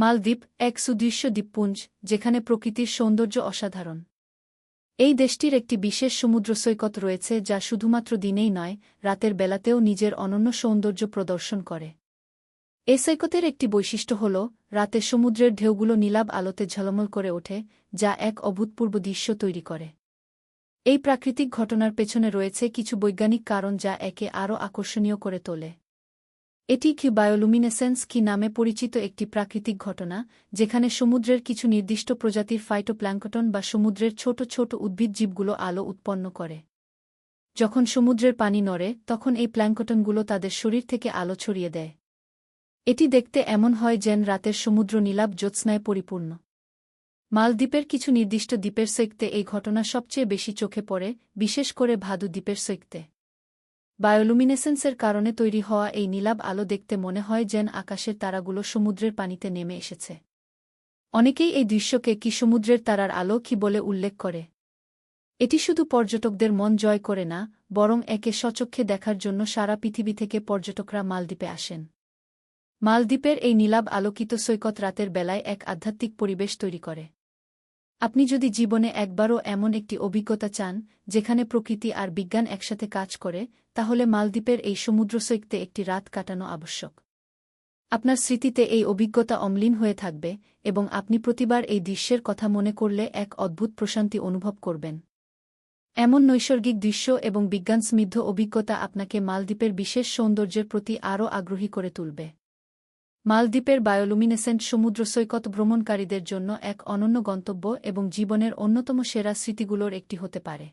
মালদ্বীপ এক সুদৃশ্য দ্বীপপুঞ্জ, যেখানে প্রকৃতির সৌন্দর্য অসাধারণ। এই দেশটির একটি বিশেষ সমুদ্র সৈকত রয়েছে, যা শুধুমাত্র দিনেই নয়, রাতের বেলাতেও নিজের অনন্য সৌন্দর্য প্রদর্শন করে। এ সৈকতের একটি বৈশিষ্ট্য হল, রাতে সমুদ্রের ঢেউগুলো নীলাব আলোতে ঝলমল করে ওঠে, যা এক অভূতপূর্ব দৃশ্য তৈরি করে। এই প্রাকৃতিক ঘটনার পেছনে রয়েছে কিছু বৈজ্ঞানিক কারণ যা একে আরও আকর্ষণীয় করে তোলে। এটি কি বায়োলুমিনেসেন্স কি নামে পরিচিত একটি প্রাকৃতিক ঘটনা, যেখানে সমুদ্রের কিছু নির্দিষ্ট প্রজাতির ফাইটোপ্ল্যাঙ্কটন বা সমুদ্রের ছোট ছোট উদ্ভিদ জীবগুলো আলো উৎপন্ন করে? যখন সমুদ্রের পানি নড়ে, তখন এই প্ল্যাঙ্কটনগুলো তাদের শরীর থেকে আলো ছড়িয়ে দেয়। এটি দেখতে এমন হয় যেন রাতের সমুদ্র নীলাভ জ্যোৎস্নায় পরিপূর্ণ। মালদ্বীপের কিছু নির্দিষ্ট দ্বীপের সৈক্তে এই ঘটনা সবচেয়ে বেশি চোখে পড়ে, বিশেষ করে ভাদু দ্বীপের সৈক্তে। বায়োলুমিনেসেন্সের কারণে তৈরি হওয়া এই নীলাভ আলো দেখতে মনে হয় যেন আকাশের তারাগুলো সমুদ্রের পানিতে নেমে এসেছে। অনেকেই এই দৃশ্যকে কি সমুদ্রের তারার আলো কি বলে উল্লেখ করে। এটি শুধু পর্যটকদের মন জয় করে না, বরং একে সচক্ষে দেখার জন্য সারা পৃথিবী থেকে পর্যটকরা মালদ্বীপে আসেন। মালদ্বীপের এই নীলাভ আলোকিত সৈকত রাতের বেলায় এক আধ্যাত্মিক পরিবেশ তৈরি করে। আপনি যদি জীবনে একবারও এমন একটি অভিজ্ঞতা চান, যেখানে প্রকৃতি আর বিজ্ঞান একসাথে কাজ করে, তাহলে মালদ্বীপের এই সমুদ্র সৈকতে একটি রাত কাটানো আবশ্যক। আপনার স্মৃতিতে এই অভিজ্ঞতা অম্লীন হয়ে থাকবে, এবং আপনি প্রতিবার এই দৃশ্যের কথা মনে করলে এক অদ্ভুত প্রশান্তি অনুভব করবেন। এমন নৈসর্গিক দৃশ্য এবং বিজ্ঞান স্মিদ্ধ অভিজ্ঞতা আপনাকে মালদ্বীপের বিশেষ সৌন্দর্যের প্রতি আরও আগ্রহী করে তুলবে। মালদ্বীপের বায়োলুমিনেসেন্ট সমুদ্র সৈকত ভ্রমণকারীদের জন্য এক অনন্য গন্তব্য এবং জীবনের অন্যতম সেরা স্মৃতিগুলোর একটি হতে পারে।